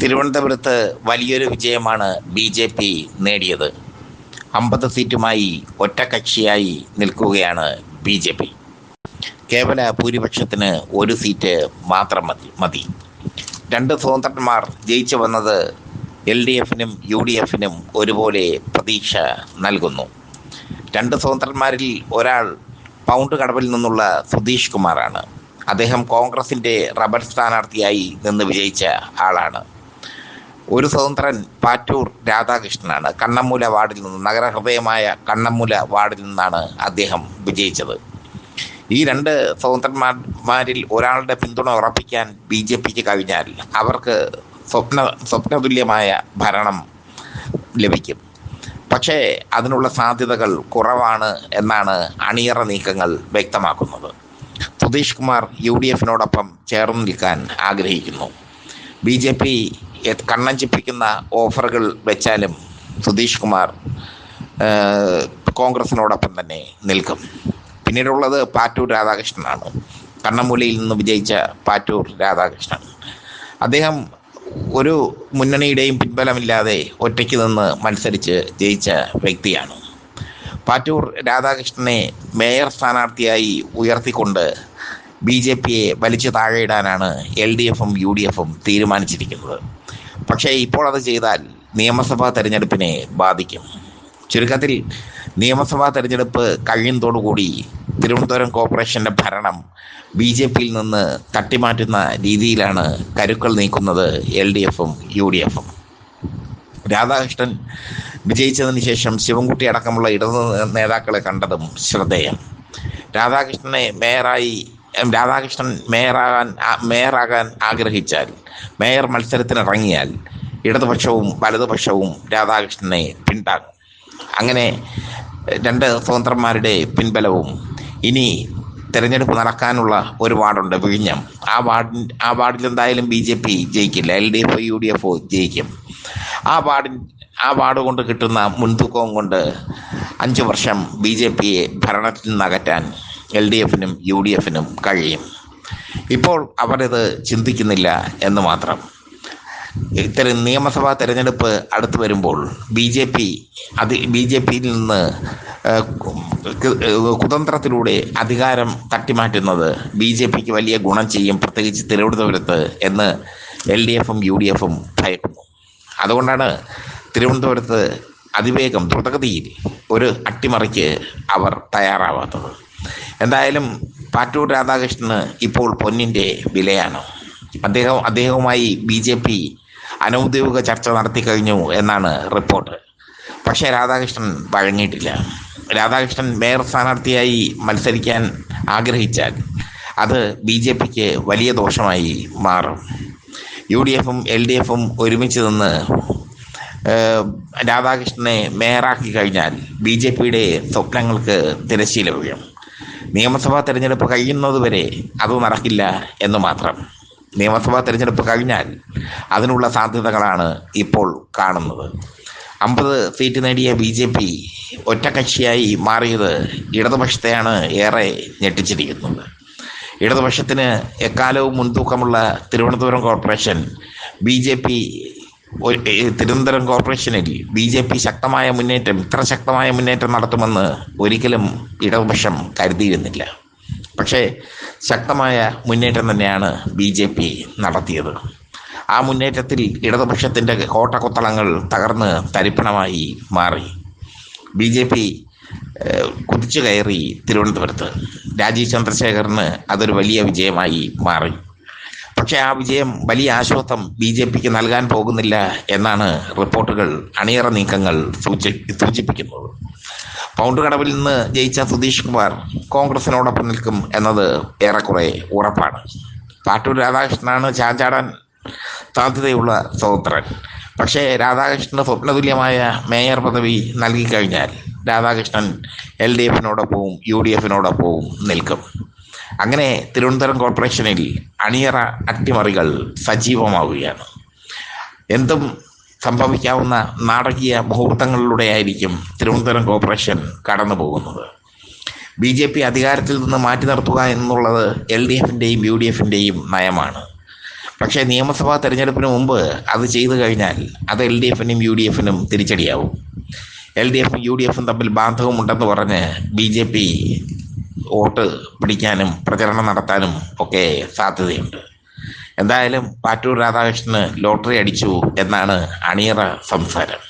തിരുവനന്തപുരത്ത് വലിയൊരു വിജയമാണ് ബി ജെ പി നേടിയത്. അമ്പത് സീറ്റുമായി ഒറ്റക്കക്ഷിയായി നിൽക്കുകയാണ് ബി ജെ പി. കേവല ഭൂരിപക്ഷത്തിന് ഒരു സീറ്റ് മാത്രം മതി മതി. രണ്ട് സ്വതന്ത്രന്മാർ ജയിച്ചു വന്നത് എൽ ഡി എഫിനും യു ഡി എഫിനും ഒരുപോലെ പ്രതീക്ഷ നൽകുന്നു. രണ്ട് സ്വതന്ത്രന്മാരിൽ ഒരാൾ പൗണ്ട് കടവിൽ നിന്നുള്ള സുധീഷ് കുമാറാണ്. അദ്ദേഹം കോൺഗ്രസിന്റെ റബ്ബർ സ്ഥാനാർത്ഥിയായി നിന്ന് വിജയിച്ച ആളാണ്. ഒരു സ്വതന്ത്രൻ പാറ്റൂർ രാധാകൃഷ്ണനാണ്. കണ്ണമ്മൂല വാർഡിൽ നിന്ന് നഗരഹൃദയമായ കണ്ണമ്മൂല വാർഡിൽ നിന്നാണ് അദ്ദേഹം വിജയിച്ചത്. ഈ രണ്ട് സ്വതന്ത്രന്മാരിൽ ഒരാളുടെ പിന്തുണ ഉറപ്പിക്കാൻ ബി ജെ പിക്ക് കഴിഞ്ഞാൽ അവർക്ക് സ്വപ്ന സ്വപ്നതുല്യമായ ഭരണം ലഭിക്കും. പക്ഷേ അതിനുള്ള സാധ്യതകൾ കുറവാണ് എന്നാണ് അണിയറ നീക്കങ്ങൾ വ്യക്തമാക്കുന്നത്. സുധീഷ് കുമാർ യു ഡി എഫിനോടൊപ്പം ചേർന്ന് നിൽക്കാൻ ആഗ്രഹിക്കുന്നു. ബി ജെ പി കണ്ണഞ്ചിപ്പിക്കുന്ന ഓഫറുകൾ വെച്ചാലും സുധീഷ് കുമാർ കോൺഗ്രസിനോടൊപ്പം തന്നെ നിൽക്കും. പിന്നീടുള്ളത് പാറ്റൂർ രാധാകൃഷ്ണനാണ്. കണ്ണമൂലയിൽ നിന്ന് വിജയിച്ച പാറ്റൂർ രാധാകൃഷ്ണൻ. അദ്ദേഹം ഒരു മുന്നണിയുടെയും പിൻബലമില്ലാതെ ഒറ്റയ്ക്ക് നിന്ന് മത്സരിച്ച് ജയിച്ച വ്യക്തിയാണ്. പാറ്റൂർ രാധാകൃഷ്ണനെ മേയർ സ്ഥാനാർത്ഥിയായി ഉയർത്തിക്കൊണ്ട് ബി ജെ പിയെ വലിച്ചു താഴെയിടാനാണ് എൽ ഡി എഫും യു ഡി എഫും തീരുമാനിച്ചിരിക്കുന്നത്. പക്ഷേ ഇപ്പോൾ അത് ചെയ്താൽ നിയമസഭാ തെരഞ്ഞെടുപ്പിനെ ബാധിക്കും. ചുരുക്കത്തിൽ നിയമസഭാ തെരഞ്ഞെടുപ്പ് കഴിയുന്നതോടുകൂടി തിരുവനന്തപുരം കോർപ്പറേഷന്റെ ഭരണം ബി ജെ പിയിൽ നിന്ന് തട്ടിമാറ്റുന്ന രീതിയിലാണ് കരുക്കൾ നീക്കുന്നത് എൽ ഡി എഫും യു ഡി എഫും. രാധാകൃഷ്ണൻ വിജയിച്ചതിന് ശേഷം ശിവൻകുട്ടി അടക്കമുള്ള ഇടതു നേതാക്കളെ കണ്ടതും ശ്രദ്ധേയം. രാധാകൃഷ്ണനെ മേയറായി രാധാകൃഷ്ണൻ മേയറാകാൻ മേയറാകാൻ ആഗ്രഹിച്ചാൽ മേയർ മത്സരത്തിന് ഇറങ്ങിയാൽ ഇടതുപക്ഷവും വലതുപക്ഷവും രാധാകൃഷ്ണനെ പിന്താങ്ങും. അങ്ങനെ രണ്ട് സ്വതന്ത്രന്മാരുടെ പിൻബലവും ഇനി തിരഞ്ഞെടുപ്പ് നടക്കാനുള്ള ഒരു വാർഡുണ്ട് വിഴിഞ്ഞം. ആ വാർഡിൻ ആ വാർഡിൽ എന്തായാലും B J P ജയിക്കില്ല L D F U D F ജയിക്കും. ആ വാർഡിൻ ആ വാർഡ് കൊണ്ട് കിട്ടുന്ന മുൻതൂക്കവും കൊണ്ട് അഞ്ച് വർഷം ബി ജെ പിയെ ഭരണത്തിൽ നിന്ന് അകറ്റാൻ എൽ ഡി എഫിനും യു ഡി എഫിനും കഴിയും. ഇപ്പോൾ അവരത് ചിന്തിക്കുന്നില്ല എന്ന് മാത്രം. ഇത്തരം നിയമസഭാ തെരഞ്ഞെടുപ്പ് അടുത്ത് വരുമ്പോൾ ബി ജെ പി അത് ബി ജെ പിയിൽ നിന്ന് കുതന്ത്രത്തിലൂടെ അധികാരം തട്ടിമാറ്റുന്നത് ബി ജെ പിക്ക് വലിയ ഗുണം ചെയ്യും പ്രത്യേകിച്ച് തിരുവനന്തപുരത്ത് എന്ന് എൽ ഡി എഫും യു ഡി എഫും ഭയക്കുന്നു. അതുകൊണ്ടാണ് തിരുവനന്തപുരത്ത് അതിവേഗം ദ്രുതഗതിയിൽ ഒരു അട്ടിമറിക്ക് അവർ തയ്യാറാവാത്തത്. എന്തായാലും പാറ്റൂർ രാധാകൃഷ്ണന് ഇപ്പോൾ പൊന്നിന്റെ വിലയാണ്. അദ്ദേഹം അദ്ദേഹവുമായി ബി ജെ പി അനൗദ്യോഗിക ചർച്ച നടത്തി കഴിഞ്ഞു എന്നാണ് റിപ്പോർട്ട്. പക്ഷേ രാധാകൃഷ്ണൻ വഴങ്ങിയിട്ടില്ല. രാധാകൃഷ്ണൻ മേയർ സ്ഥാനാർത്ഥിയായി മത്സരിക്കാൻ ആഗ്രഹിച്ചാൽ അത് ബി ജെ പിക്ക് വലിയ ദോഷമായി മാറും. യു ഡി എഫും എൽ ഡി എഫും ഒരുമിച്ച് നിന്ന് രാധാകൃഷ്ണനെ മേയറാക്കി കഴിഞ്ഞാൽ ബി ജെ പിയുടെ സ്വപ്നങ്ങൾക്ക് തിരശ്ശീല വീഴും. നിയമസഭാ തെരഞ്ഞെടുപ്പ് കഴിയുന്നതുവരെ അത് നടക്കില്ല എന്ന് മാത്രം. നിയമസഭാ തെരഞ്ഞെടുപ്പ് കഴിഞ്ഞാൽ അതിനുള്ള സാധ്യതകളാണ് ഇപ്പോൾ കാണുന്നത്. അമ്പത് സീറ്റ് നേടിയ ബി ജെ പി ഒറ്റക്കക്ഷിയായി മാറിയത് ഇടതുപക്ഷത്തെയാണ് ഏറെ ഞെട്ടിച്ചിരിക്കുന്നത്. ഇടതുപക്ഷത്തിന് എക്കാലവും മുൻതൂക്കമുള്ള Thiruvananthapuram corporation B J P Thiruvananthapuram കോർപ്പറേഷനിൽ ബി ജെ പി ശക്തമായ മുന്നേറ്റം ഇത്ര ശക്തമായ മുന്നേറ്റം നടത്തുമെന്ന് ഒരിക്കലും ഇടതുപക്ഷം കരുതിയിരുന്നില്ല. പക്ഷേ ശക്തമായ മുന്നേറ്റം തന്നെയാണ് ബി ജെ പി നടത്തിയത്. ആ മുന്നേറ്റത്തിൽ ഇടതുപക്ഷത്തിന്റെ കോട്ടക്കൊത്തളങ്ങൾ തകർന്ന് തരിപ്പണമായി മാറി. ബി ജെ പി കുതിച്ചു കയറി തിരുവനന്തപുരത്ത്. രാജീവ് ചന്ദ്രശേഖറിന് അതൊരു വലിയ വിജയമായി മാറി. പക്ഷേ ആ വിജയം വലിയ ആശ്വാസം ബി ജെ പിക്ക് നൽകാൻ പോകുന്നില്ല എന്നാണ് റിപ്പോർട്ടുകൾ അണിയറ നീക്കങ്ങൾ സൂചി സൂചിപ്പിക്കുന്നത്. പൗണ്ട് കടവിൽ നിന്ന് ജയിച്ച സുധീഷ് കുമാർ കോൺഗ്രസിനോടൊപ്പം നിൽക്കും എന്നത് ഏറെക്കുറെ ഉറപ്പാണ്. പാട്ടൂർ രാധാകൃഷ്ണനാണ് ചാഞ്ചാടാൻ സാധ്യതയുള്ള സ്വതന്ത്രൻ. പക്ഷേ രാധാകൃഷ്ണന് സ്വപ്നതുല്യമായ മേയർ പദവി നൽകിക്കഴിഞ്ഞാൽ രാധാകൃഷ്ണൻ എൽ ഡി എഫിനോടൊപ്പവും യു ഡി എഫിനോടൊപ്പവും നിൽക്കും. അങ്ങനെ തിരുവനന്തപുരം കോർപ്പറേഷനിൽ അണിയറ അട്ടിമറികൾ സജീവമാവുകയാണ്. എന്തും സംഭവിക്കാവുന്ന നാടകീയ മുഹൂർത്തങ്ങളിലൂടെയായിരിക്കും തിരുവനന്തപുരം കോർപ്പറേഷൻ കടന്നു പോകുന്നത് ബി ജെ പി അധികാരത്തിൽ നിന്ന് മാറ്റി നിർത്തുക എന്നുള്ളത് എൽ ഡി എഫിന്റെയും യു ഡി എഫിന്റെയും നയമാണ്. പക്ഷേ നിയമസഭാ തെരഞ്ഞെടുപ്പിന് മുമ്പ് അത് ചെയ്തു കഴിഞ്ഞാൽ അത് എൽ ഡി എഫിനും യു ഡി എഫിനും തിരിച്ചടിയാവും. എൽ ഡി എഫും യു ഡി എഫും തമ്മിൽ ബാന്ധവമുണ്ടെന്ന് പറഞ്ഞ് ബി ജെ പി വോട്ട് പിടിക്കാനും പ്രചരണം നടത്താനും ഒക്കെ സാധ്യതയുണ്ട്. എന്തായാലും പാറ്റൂർ രാധാകൃഷ്ണന് ലോട്ടറി അടിച്ചു എന്നാണ് അണിയറ സംസാരം.